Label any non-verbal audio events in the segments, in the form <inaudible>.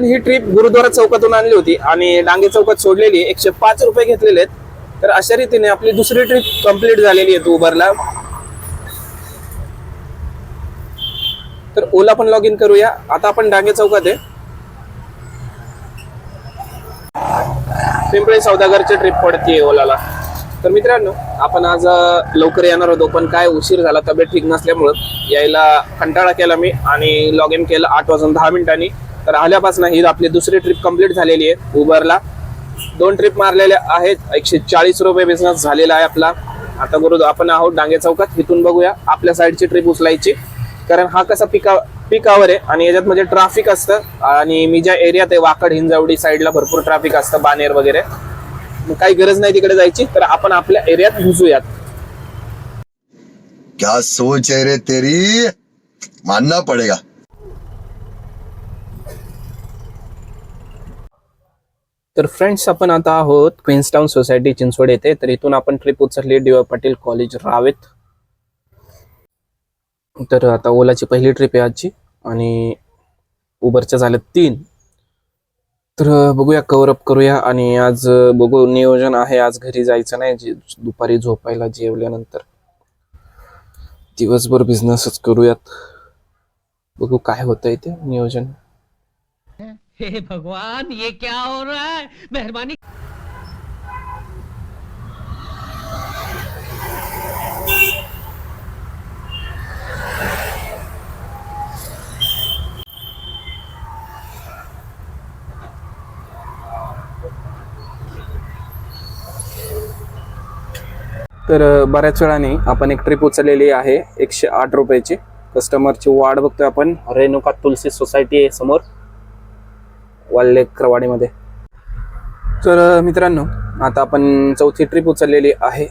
आपण ही ट्रिप गुरुद्वारा चौकातून आणली होती आणि डांगे चौकात सोडलेली एकशे पाच रुपये घेतलेले आहेत. तर अशा रीतीने आपली दुसरी ट्रिप कंप्लीट झालेली आहे उबरला तर ओला पण लॉग इन करूया. आता आपण डांगे चौकात आहे. पिंपळे सौदागरची ट्रिप पडतीये ओलाला. तर मित्रांनो आपण आज लवकर येणार होतो पण काय उशीर झाला तब्येत ठीक नसल्यामुळं यायला कंटाळा केला मी आणि लॉग इन केलं आठ वाजून दहा मिनिटांनी. तर आल्यापासून ही आपली दुसरी ट्रिप कंप्लीट झालेली आहे उबरला दोन ट्रिप मारलेल्या आहेत एकशे चाळीस रुपये बिझनेस झालेला आहे आपला. आता गुरु आपण आहोत डांगे चौकात इथून बघूया आपल्या साईडची ट्रिप उचलायची. कारण हा कसा पिका पिकावर आहे आणि याच्यात म्हणजे ट्रॅफिक असतं आणि मी ज्या एरियात आहे वाकड हिंजावडी साईडला भरपूर ट्रॅफिक असतं बानेर वगैरे. काही गरज नाही तिकडे जायची तर आपण आपल्या एरियात घुसूयात क्या सोच आहे रे तेरी? मानना पड़ेगा. तर फ्रेंड्स आपण आता आहोत क्वीन्सटाऊन सोसायटी चिंचवड येथे. तर इथून आपण ट्रिप उचलली D Y Patil college Ravet. तर आता ओलाची पहिली ट्रिप आहे आजची आणि उबरच्या झाल्या तीन. तर बघूया कव्हर अप करूया आणि आज बघू नियोजन आहे. आज घरी जायचं नाही जे दुपारी झोपायला जेवल्यानंतर. दिवसभर बिझनेसच करूयात. बघू काय होतंय ते नियोजन. हे भगवान ये क्या हो रहा है? मेहरबानी। तर बऱ्याच वेळाने आपण एक ट्रिप उचललेली आहे एकशे आठ रुपयाची. कस्टमरची वाट बघतोय आपण. रेणुका तुलसी सोसायटी आहे समोर. वाल्ले क्रवाडीमध्ये तर मित्रांनो आता आपण चौथी ट्रिप उचललेली आहे.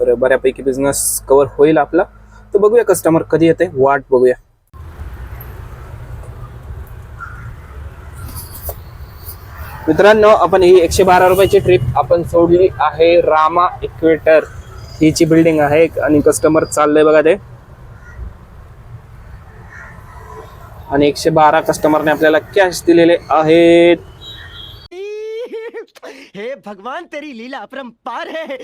तर बऱ्यापैकी बिझनेस कवर होईल आपला. तर बघूया कस्टमर कधी येते वाट बघूया. मित्रांनो आपण ही एकशे बारा रुपयाची ट्रिप आपण सोडली आहे रामा इक्वेटर हिची बिल्डिंग आहे आणि कस्टमर चाललंय बघा ते. आणि एकशे बारा कस्टमरने आपल्याला कॅश दिलेले आहेत. हे भगवान तेरी लीला अपरंपार है.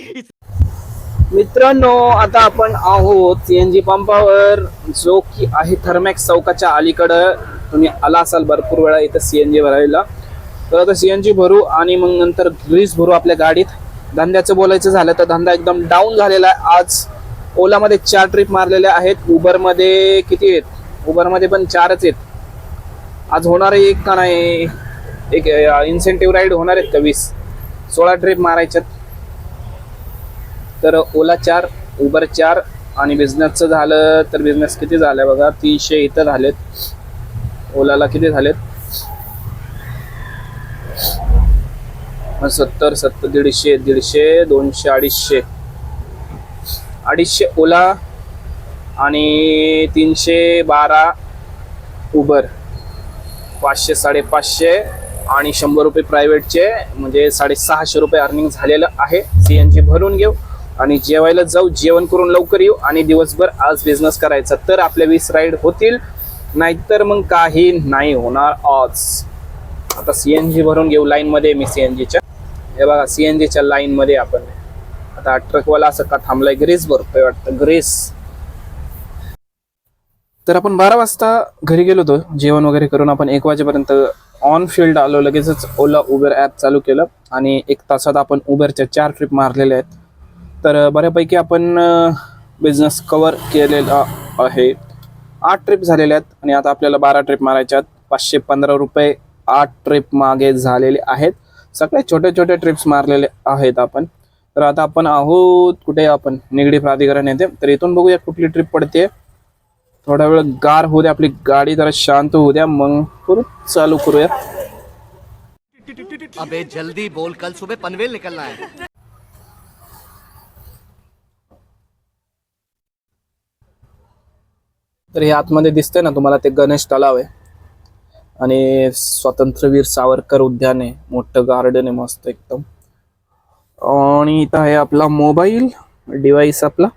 मित्रांनो आता आपण आहोत सीएनजी पंपावर जो की आहे थर्मॅक्स चौकाच्या अलीकडं. तुम्ही आला असाल भरपूर वेळा इथं सीएनजी भरायला. तर आता सीएनजी भरू आणि मग नंतर ग्रीस भरू आपल्या गाडीत. धंद्याचं बोलायचं झालं तर धंदा एकदम डाऊन झालेला आहे. आज ओलामध्ये चार ट्रिप मारलेल्या आहेत. उबरमध्ये किती आहेत? उबरमध्ये पण चारच आहेत. आज होणार आहे एक का नाही एक इन्सेंटिव्ह राईड होणार आहेत का वीस? सोळा ट्रिप मारायच्यात. तर ओला चार उबर चार आणि बिझनेसचं झालं तर बिझनेस किती झालं बघा? तीनशे इथं झालेत. ओलाला किती झालेत? सत्तर सत्तर दीडशे दीडशे दोनशे अडीचशे. अडीचशे ओला आणि तीनशे बारा उबर पाचशे साडेपाचशे आणि शंभर रुपये प्रायव्हेटचे म्हणजे साडेसहाशे रुपये अर्निंग झालेलं आहे. सी एन जी भरून घेऊ आणि जेवायला जाऊ जेवण करून लवकर येऊ आणि दिवसभर आज बिझनेस करायचा. तर आपल्या वीस राईड होतील नाहीतर मग काही नाही होणार आज आता सी एन जी भरून घेऊ लाईनमध्ये मी सी एन जीच्या हे बघा सी एन जीच्या लाईनमध्ये आपण. आता ट्रकवाला असं का थांबलाय? ग्रेस भरतोय वाटतं. ग्रेस तर आपण बारा वाजता घरी गेलो होतो. जेवण वगैरे करून आपण एक वाजेपर्यंत ऑन फील्ड आलो. लगेचच ओला उबेर ॲप चालू केलं आणि एक तासात आपण उबेरच्या चार ट्रिप मारलेल्या आहेत. तर बऱ्यापैकी आपण बिझनेस कवर केलेला आहे. आठ ट्रिप झालेल्या आहेत आणि आता आपल्याला बारा ट्रिप मारायच्या आहेत. पाचशे पंधरा रुपये आठ ट्रिप मागे झालेले आहेत. सगळे छोटे छोटे ट्रिप्स मारलेले आहेत आपण. तर आता आपण आहोत कुठे? आपण निगडी प्राधिकरण येते तर इथून बघूया कुठली ट्रिप पडते थोडा वेळ गार होऊ द्या आपली गाडी जरा शांत होऊ द्या मग परत चालू करूया. अबे जल्दी बोल कल सुबह पनवेल निकलना है। तर हे आतमध्ये दिसतंय ना तुम्हाला ते गणेश तलाव आहे. आणि स्वातंत्र्यवीर सावरकर उद्यान आहे मोठं गार्डन आहे मस्त एकदम. आणि इथं आहे आपला मोबाईल डिवाइस आपला.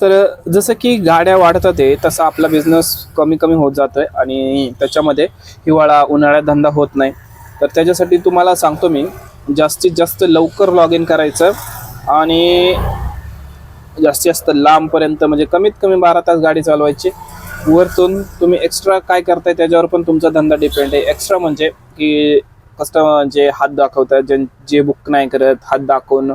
तर जसं की गाड्या वाढतात आहे तसं आपला बिझनेस कमी कमी होत जातो आहे आणि त्याच्यामध्ये हिवाळा उन्हाळ्यात धंदा होत नाही. तर त्याच्यासाठी तुम्हाला सांगतो मी जास्तीत जास्त लवकर लॉग इन करायचं आणि जास्तीत जास्त लांबपर्यंत म्हणजे कमीत कमी बारा तास गाडी चालवायची. वरतून तुम्ही एक्स्ट्रा काय करताय त्याच्यावर पण तुमचा धंदा डिपेंड आहे. एक्स्ट्रा म्हणजे की कस्टमर जे हात दाखवतात जे जे बुक नाही करत हात दाखवून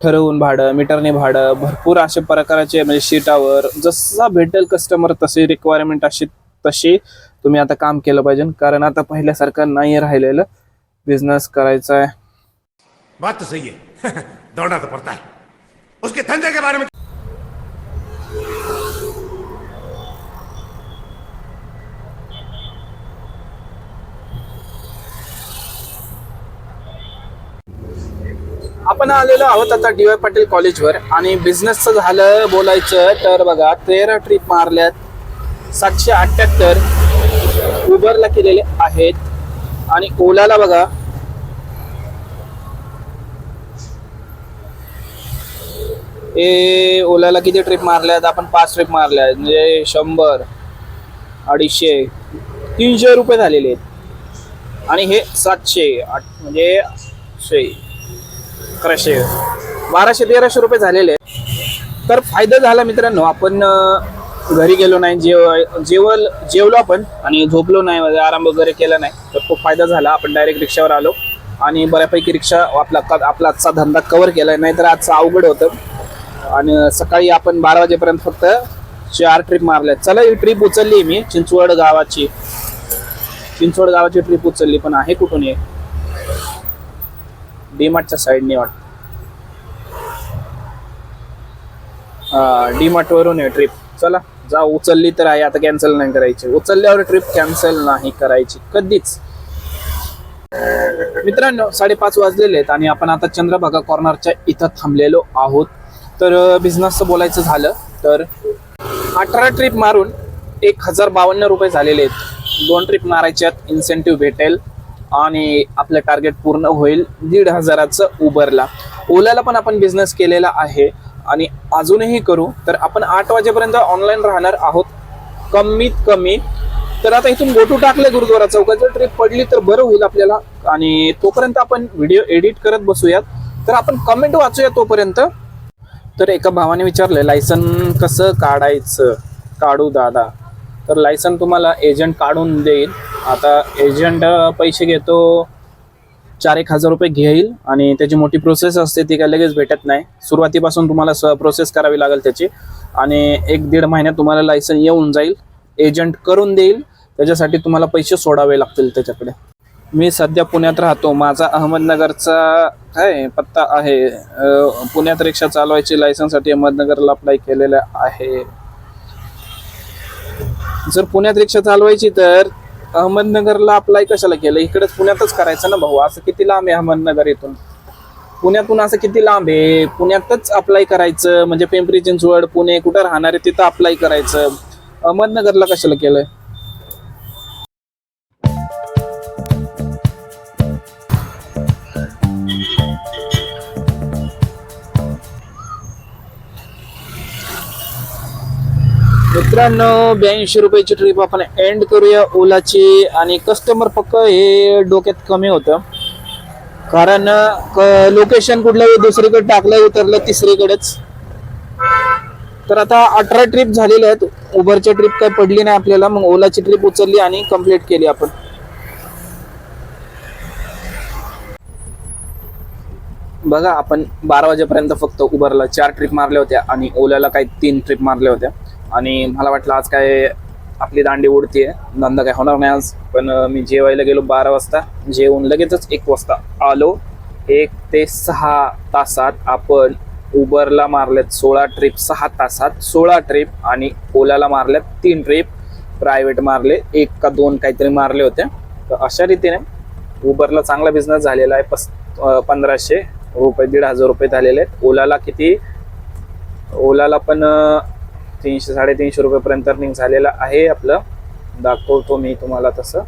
ठरवून भाडं मीटरने भाडं भरपूर अशा प्रकारचे म्हणजे शीटावर जसा भेटेल कस्टमर तशी रिक्वायरमेंट अशी तशी तुम्ही आता काम केलं पाहिजे. कारण आता पहिल्यासारखं नाही राहिलेलं बिझनेस करायचा आहे <laughs> बात तो सही है दौड़ना तो पड़ता है उसके धंधे के बारे में आपण आलेलो आहोत आता डी वाय पाटील कॉलेजवर आणि बिझनेसचं झालं बोलायचं तर बघा तेरा ट्रिप मारल्यात. सातशे अठ्ठ्याहत्तर उबरला केलेले आहेत. आणि ओलाला बघा. ए ओलाला किती ट्रिप मारल्यात? आपण पाच ट्रिप मारल्यात. म्हणजे शंभर अडीचशे तीनशे रुपये झालेले आहेत. आणि हे सातशे आठ म्हणजे शे. अकराशे बाराशे तेराशे रुपये झालेले तर फायदा झाला मित्रांनो आपण घरी गेलो नाही जेव जेवल जेवलो आपण आणि झोपलो नाही म्हणजे आराम वगैरे केला नाही तर खूप फायदा झाला. आपण डायरेक्ट रिक्षावर आलो आणि बऱ्यापैकी रिक्षा आपला आपला आजचा धंदा कवर केला. नाही तर आजचं अवघड होतं. आणि सकाळी आपण बारा वाजेपर्यंत फक्त चार ट्रिप मारल्या. चला ही ट्रिप उचलली मी. चिंचवड गावाची. चिंचवड गावाची ट्रिप उचलली पण आहे कुठून ये डीमार्टच्या साईडने वाटतं. हा डीमार्ट वरून आहे ट्रिप चला जा उचलली तर आहे आता कॅन्सल नाही करायची. उचलल्यावर ट्रिप कॅन्सल नाही करायची कधीच. मित्रांनो साडेपाच वाजलेले आहेत आणि आपण आता चंद्रभागा कॉर्नरच्या इथं थांबलेलो आहोत. तर बिझनेसचं बोलायचं झालं तर अठरा ट्रिप मारून एक हजार बावन्न रुपये झालेले आहेत. दोन ट्रिप मारायच्यात इन्सेंटिव्ह भेटेल. आणि आपलं टार्गेट पूर्ण होईल दीड हजाराचं उबरला ओलाला पण आपण बिझनेस केलेला आहे. आणि अजूनही करू तर आपण आठ वाजेपर्यंत ऑनलाईन राहणार आहोत. कमीत कमी. तर आता इथून गोटू टाकले गुरुद्वारा चौकाचं ट्रिप पडली तर बरं होईल आपल्याला. आणि तोपर्यंत आपण व्हिडिओ एडिट करत बसूयात. तर आपण कमेंट वाचूया तोपर्यंत. तर एका भावाने विचारलं लायसन कसं काढायचं? काढू दादा. तर लायसन तुम्हाला एजंट काढून देईल. आता एजंट पैसे घेतो चार एक हजार रुपये घेईल आणि त्याची मोठी प्रोसेस असते ती काय लगेच भेटत नाही. सुरुवातीपासून तुम्हाला स प्रोसेस करावी लागेल त्याची. आणि एक दीड महिन्यात तुम्हाला लायसन येऊन जाईल एजंट करून देईल त्याच्यासाठी तुम्हाला पैसे सोडावे लागतील त्याच्याकडे. मी सध्या पुण्यात राहतो. माझा अहमदनगरचा काय पत्ता आहे पुण्यात रिक्षा चालवायची लायसनसाठी अहमदनगरला अप्लाय केलेलं आहे. जर पुण्यात रिक्षा चालवायची तर अहमदनगरला अप्लाय कशाला केलं? इकडेच पुण्यातच करायचं ना भाऊ. असं किती लांब आहे अहमदनगर इथून? पुण्यातून असं किती लांब आहे? पुण्यातच अप्लाय करायचं म्हणजे पिंपरी चिंचवड पुणे कुठं राहणार आहे तिथं अप्लाय करायचं. अहमदनगरला कशाला केलंय मित्रांनो ब्याऐंशी रुपयाची ट्रिप आपण एंड करूया ओलाची. आणि कस्टमर पक्क हे डोक्यात कमी होतं. कारण लोकेशन कुठलं दुसरीकडे टाकलं उतरलं तिसरीकडेच. तर आता अठरा ट्रिप झालेल्या आहेत. उबरच्या ट्रिप काय पडली नाही आपल्याला. मग ओलाची ट्रिप उचलली आणि कंप्लीट केली आपण. बघा आपण बारा वाजेपर्यंत फक्त उबरला चार ट्रिप मारल्या होत्या आणि ओल्याला काही तीन ट्रिप मारल्या होत्या. आणि मला वाटलं आज काय आपली दांडी उडतीये. धंदा काय होणार नाही आज. पण मी जेवायला गेलो बारा वाजता. जेवून लगेचच एक वाजता आलो. एक ते सहा तासात आपण उबरला मारल्यात सोळा ट्रिप सहा तासात सोळा ट्रिप आणि ओलाला मारल्यात तीन ट्रिप. प्रायव्हेट मारले एक का दोन काहीतरी मारले होते तर अशा रीतीने उबरला चांगला बिझनेस झालेला आहे. पस पंधराशे रुपये दीड हजार रुपये झालेले आहेत. ओलाला किती? ओलाला पण तीनशे साडेतीनशे रुपयेपर्यंत अर्निंग झालेलं आहे आपलं. दाखवतो मी तुम्हाला तसं.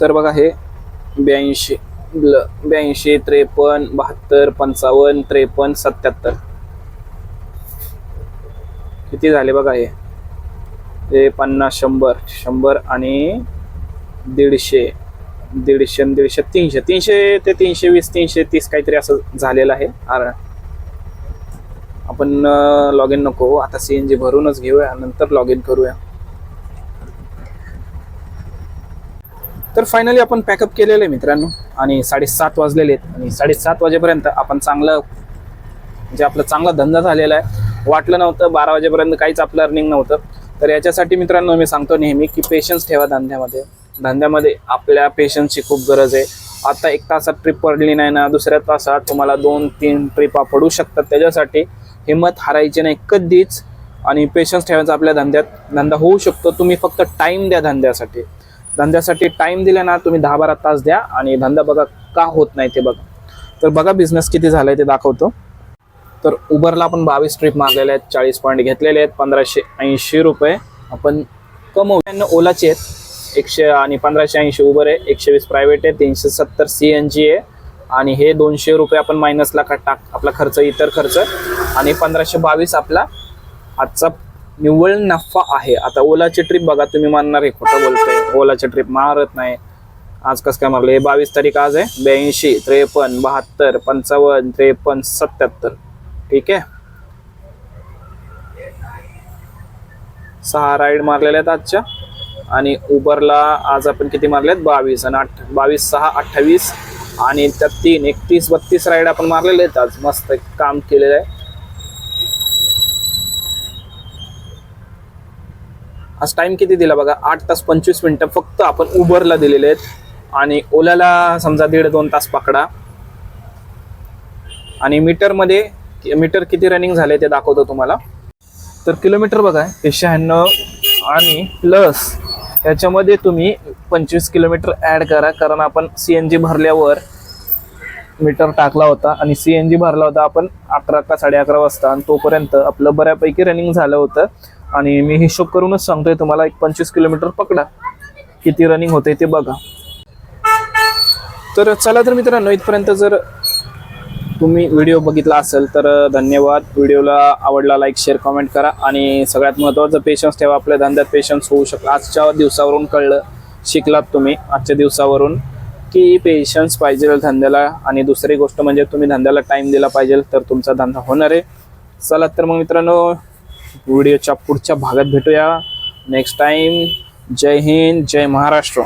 तर बघा हे ब्याऐंशी ब्ल ब्याऐंशी त्रेपन्न बहात्तर पंचावन्न त्रेपन्न सत्याहत्तर. किती झाले बघा हे? ते पन्नास शंभर शंभर आणि दीडशे दीडशे आणि दीडशे तीनशे. तीनशे ते तीनशे वीस तीनशे तीस काहीतरी असं झालेलं आहे. आर आपण लॉग इन नको. आता सी एन जी भरूनच घेऊया नंतर लॉग इन करूया. तर फायनली आपण पॅकअप केलेलं आहे मित्रांनो. आणि साडेसात वाजलेले आहेत. आणि साडेसात वाजेपर्यंत आपण चांगलं म्हणजे आपला चांगला धंदा झालेला आहे. वाटलं नव्हतं बारा वाजेपर्यंत काहीच आपलं अर्निंग नव्हतं. तर याच्यासाठी मित्रांनो मी सांगतो नेहमी की पेशन्स ठेवा धंद्यामध्ये. धंद्यामध्ये आपल्या पेशन्सची खूप गरज आहे. आता एक तासात ट्रिप पडली नाही ना दुसऱ्या तासात तुम्हाला दोन तीन ट्रिपा पडू शकतात. त्याच्यासाठी हिंमत हारायची नाही कधीच. आणि पेशन्स ठेवायचा आपल्या धंद्यात. धंदा होऊ शकतो. तुम्ही फक्त टाईम द्या धंद्यासाठी. धंद्यासाठी टाईम दिला ना तुम्ही दहा बारा तास द्या आणि धंदा बघा का होत नाही ते बघा. तर बघा बिझनेस किती झालाय ते दाखवतो. तर उबरला आपण बावीस ट्रिप मारलेले आहेत चाळीस पॉईंट घेतलेले आहेत पंधराशे ऐंशी रुपये आपण कमवू ओलाचे आहेत एकशे आणि पंधराशे ऐंशी उबर आहे एकशे वीस प्रायव्हेट आहे तीनशे सत्तर सी एन जी आहे. आणि हे दोनशे रुपये आपण मायनसला का टाक आपला खर्च इतर खर्च. आणि पंधराशे बावीस आपला आजचा निव्वळ नफा आहे. आता ओलाची ट्रिप बघा तुम्ही मानणार आहे खोटं बोलतोय. ओलाची ट्रिप मारत नाही. आज कसं काय मारलं? हे बावीस तारीख आज आहे. ब्याऐंशी त्रेपन्न बहात्तर पंचावन्न त्रेपन्न सत्याहत्तर. ठीक आहे? सहा राईड मारलेल्या आहेत आजच्या. आणि उबरला आज आपण किती मारलेत? बावीस आणि आठ बावीस सहा अठ्ठावीस. आणि त्यात तीन एकतीस बत्तीस राईड आपण मारलेले आहेत आज. मस्त काम केलेलं आहे. आज टाइम किती दिला बघा? आठ तास पंचवीस मिनटं फक्त आपण उबरला दिलेले आहेत. आणि ओलाला समजा दीड दोन तास पकडा. आणि मीटरमध्ये मीटर किती रनिंग झाले ते दाखवतो तुम्हाला. तर किलोमीटर बघा ते शहाण्णव आणि प्लस त्याच्यामध्ये तुम्ही पंचवीस किलोमीटर ॲड करा कारण आपण सी एन जी भरल्यावर मीटर टाकला होता. आणि सी एन जी भरला होता आपण अकरा का साडे अकरा वाजता. आणि तोपर्यंत आपलं बऱ्यापैकी रनिंग झालं होतं. आणि मी हिशोब करूनच सांगतोय तुम्हाला एक पंचवीस किलोमीटर पकडा. किती रनिंग होते ते बघा. तर चला तर मित्रांनो इथपर्यंत जर तुम्ही व्हिडिओ बघितला असेल तर धन्यवाद. व्हिडिओला आवडला लाईक शेअर कमेंट करा. आणि सगळ्यात महत्त्वाचं पेशन्स ठेवा. आपल्या धंद्यात पेशन्स होऊ शकला आजच्या दिवसावरून कळलं शिकलात तुम्ही आजच्या दिवसावरून की पेशन्स पाहिजे धंद्याला. आणि दुसरी गोष्ट म्हणजे तुम्ही धंद्याला टाईम दिला पाहिजे तर तुमचा धंदा होणार. आहे चला तर मग मित्रांनो व्हिडिओच्या पुढच्या भागात भेटूया. नेक्स्ट टाइम जय हिंद जय महाराष्ट्र.